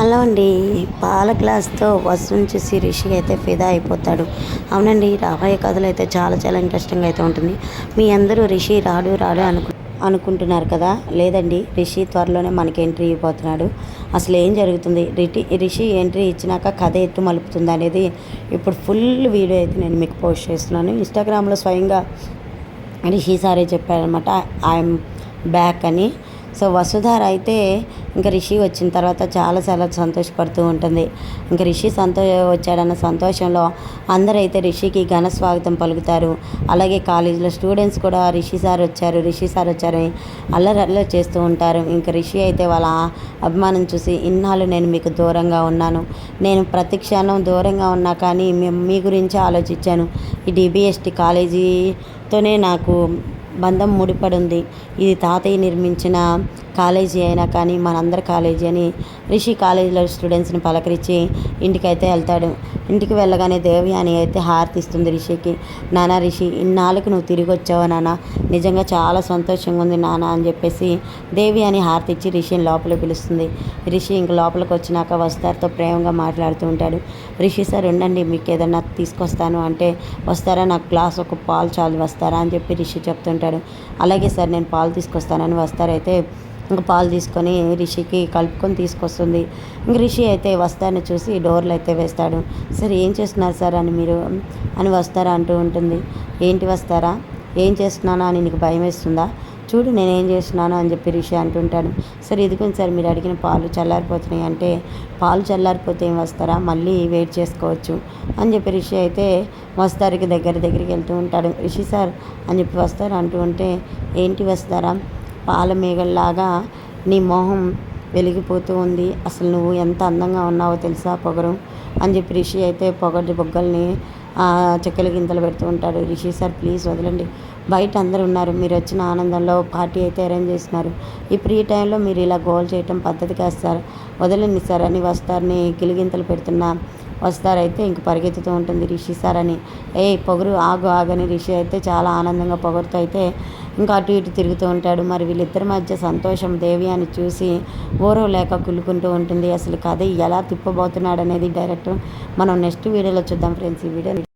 Hello అండి. పాల గ్లాస్తో వసూలు చూసి రిషి అయితే ఫిదా అయిపోతాడు. అవునండి రాబోయే కథలు అయితే చాలా చాలా ఇంట్రెస్టింగ్ అయితే ఉంటుంది. మీ అందరూ రిషి రాడు రాడు అనుకు అనుకుంటున్నారు కదా? లేదండి రిషి త్వరలోనే మనకి ఎంట్రీ ఇవ్వబోతున్నాడు. అసలు ఏం జరుగుతుంది? రిటి రిషి ఎంట్రీ ఇచ్చినాక కథ ఎట్టు మలుపుతుంది అనేది ఇప్పుడు ఫుల్ వీడియో అయితే నేను మీకు పోస్ట్ చేస్తున్నాను. ఇన్స్టాగ్రామ్లో స్వయంగా రిషి సారే చెప్పారనమాట ఐఎమ్ బ్యాక్ అని. సో వసుధార అయితే ఇంకా రిషి వచ్చిన తర్వాత చాలా చాలా సంతోషపడుతూ ఉంటుంది. ఇంకా రిషి సంతో వచ్చాడన్న సంతోషంలో అందరైతే రిషికి ఘన స్వాగతం పలుకుతారు. అలాగే కాలేజీలో స్టూడెంట్స్ కూడా రిషి సార్ వచ్చారు రిషి సార్ వచ్చారని అల్లరి అల్లరి చేస్తూ ఉంటారు. ఇంకా రిషి అయితే వాళ్ళ అభిమానం చూసి ఇన్నాళ్ళు నేను మీకు దూరంగా ఉన్నాను. నేను ప్రతి క్షణం దూరంగా ఉన్నా కానీ మీ గురించి ఆలోచించాను. ఈ డిబిఎస్టి కాలేజీతోనే నాకు బంధం ముడిపడి ఉంది ఇది తాతయ్య నిర్మించిన కాలేజీ అయినా కానీ మనందరి కాలేజీ అని రిషి కాలేజీలో స్టూడెంట్స్ని పలకరించి ఇంటికైతే వెళ్తాడు. ఇంటికి వెళ్ళగానే దేవయాని అయితే హారతి ఇస్తుంది రిషికి. నాన్న రిషి ఇన్నాళ్ళకు నువ్వు తిరిగి వచ్చావు నాన్న నిజంగా చాలా సంతోషంగా ఉంది నాన్న అని చెప్పేసి దేవి అని హారతి ఇచ్చి రిషిని లోపలికి పిలుస్తుంది. రిషి ఇంక లోపలికి వచ్చినాక వస్తారుతో ప్రేమగా మాట్లాడుతూ ఉంటాడు. రిషి సార్ ఉండండి మీకు ఏదన్నా తీసుకొస్తాను అంటే వస్తారా? నాకు గ్లాస్ ఒక పాలు చాలు వస్తారా? అని చెప్పి రిషి చెప్తుంటాడు. అలాగే సార్ నేను పాలు తీసుకొస్తానని వస్తారైతే ఇంకా పాలు తీసుకొని రిషికి కలుపుకొని తీసుకొస్తుంది. ఇంక రిషి అయితే వస్తారని చూసి డోర్లు అయితే వేస్తాడు. సరే ఏం చేస్తున్నారు సార్ అని మీరు? అని వస్తారా? అంటూ ఉంటుంది. ఏంటి వస్తారా? ఏం చేస్తున్నానా? అని నీకు భయం వేస్తుందా? చూడు నేను ఏం చేస్తున్నాను అని చెప్పి రిషి అంటుంటాడు సరే ఇదిగోండి సార్ మీరు అడిగిన పాలు చల్లారిపోతున్నాయి అంటే పాలు చల్లారిపోతే ఏం వస్తారా? మళ్ళీ వెయిట్ చేసుకోవచ్చు అని చెప్పి రిషి అయితే వస్తారికి దగ్గర దగ్గరికి వెళ్తూ ఉంటాడు. రిషి సార్ అని చెప్పి వస్తారు అంటూ ఉంటే ఏంటి వస్తారా? పాలమేగల్లాగా నీ మొహం వెలిగిపోతూ ఉంది. అసలు నువ్వు ఎంత అందంగా ఉన్నావో తెలుసా పొగరు? అని చెప్పి రిషి అయితే పొగటి బొగ్గల్ని చెక్కల గింతలు పెడుతూ ఉంటాడు. రిషి సార్ ప్లీజ్ వదలండి. బయట అందరు ఉన్నారు. మీరు వచ్చిన ఆనందంలో పార్టీ అయితే అరేంజ్ చేస్తున్నారు. ఈ ఫ్రీ టైంలో మీరు ఇలా గోల్ చేయటం పద్ధతి కాదు సార్. వదలండి సార్ అని వస్తారని గిలిగింతలు పెడుతున్నా వస్తారైతే ఇంక పరిగెత్తుతూ ఉంటుంది రిషి సార్ అని. ఏ పొగరు ఆగు ఆగని రిషి అయితే చాలా ఆనందంగా పొగరుతో అయితే ఇంకా అటు ఇటు తిరుగుతూ ఉంటాడు. మరి వీళ్ళిద్దరి మధ్య సంతోషం దేవి అని చూసి ఓరో లేక కులుకుంటూ ఉంటుంది. అసలు కథ ఎలా తిప్పబోతున్నాడు అనేది డైరెక్టర్. మనం నెక్స్ట్ వీడియోలో చూద్దాం ఫ్రెండ్స్. ఈ వీడియో